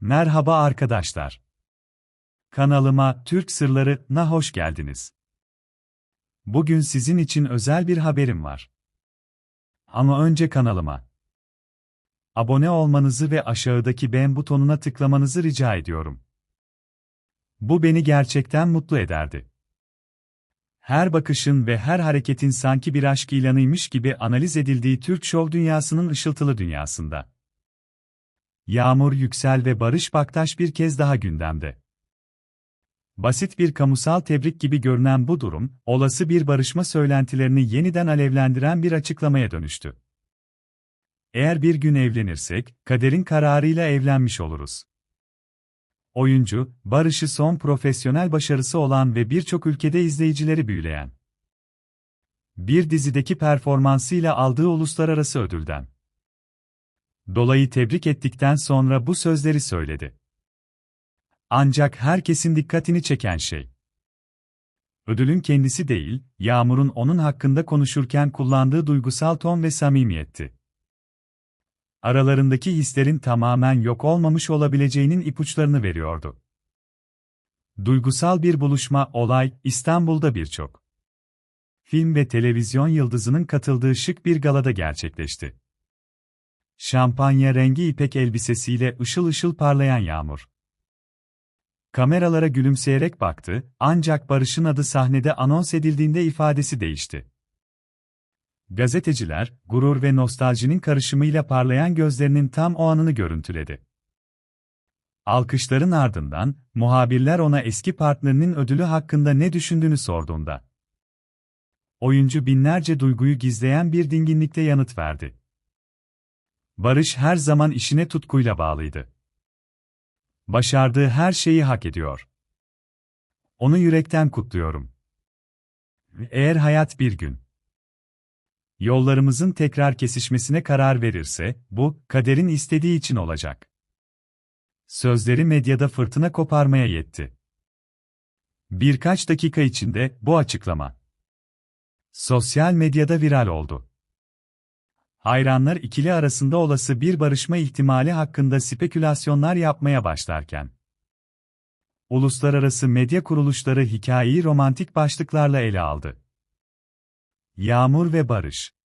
Merhaba arkadaşlar. Kanalıma Türk Sırları'na hoş geldiniz. Bugün sizin için özel bir haberim var. Ama önce kanalıma abone olmanızı ve aşağıdaki beğen butonuna tıklamanızı rica ediyorum. Bu beni gerçekten mutlu ederdi. Her bakışın ve her hareketin sanki bir aşk ilanıymış gibi analiz edildiği Türk şov dünyasının ışıltılı dünyasında. Yağmur Yüksel ve Barış Baktaş bir kez daha gündemde. Basit bir kamusal tebrik gibi görünen bu durum, olası bir barışma söylentilerini yeniden alevlendiren bir açıklamaya dönüştü. Eğer bir gün evlenirsek, kaderin kararıyla evlenmiş oluruz. Oyuncu, Barış'ı son profesyonel başarısı olan ve birçok ülkede izleyicileri büyüleyen bir dizideki performansıyla aldığı uluslararası ödülden dolayı tebrik ettikten sonra bu sözleri söyledi. Ancak herkesin dikkatini çeken şey ödülün kendisi değil, Yağmur'un onun hakkında konuşurken kullandığı duygusal ton ve samimiyetti. Aralarındaki hislerin tamamen yok olmamış olabileceğinin ipuçlarını veriyordu. Duygusal bir buluşma olay İstanbul'da birçok film ve televizyon yıldızının katıldığı şık bir galada gerçekleşti. Şampanya rengi ipek elbisesiyle ışıl ışıl parlayan Yağmur. Kameralara gülümseyerek baktı, ancak Barış'ın adı sahnede anons edildiğinde ifadesi değişti. Gazeteciler, gurur ve nostaljinin karışımıyla parlayan gözlerinin tam o anını görüntüledi. Alkışların ardından, muhabirler ona eski partnerinin ödülü hakkında ne düşündüğünü sorduğunda. Oyuncu binlerce duyguyu gizleyen bir dinginlikte yanıt verdi. Barış her zaman işine tutkuyla bağlıydı. Başardığı her şeyi hak ediyor. Onu yürekten kutluyorum. Eğer hayat bir gün yollarımızın tekrar kesişmesine karar verirse, bu, kaderin istediği için olacak. Sözleri medyada fırtına koparmaya yetti. Birkaç dakika içinde bu açıklama sosyal medyada viral oldu. Hayranlar ikili arasında olası bir barışma ihtimali hakkında spekülasyonlar yapmaya başlarken, uluslararası medya kuruluşları hikayeyi romantik başlıklarla ele aldı. Yağmur ve Barış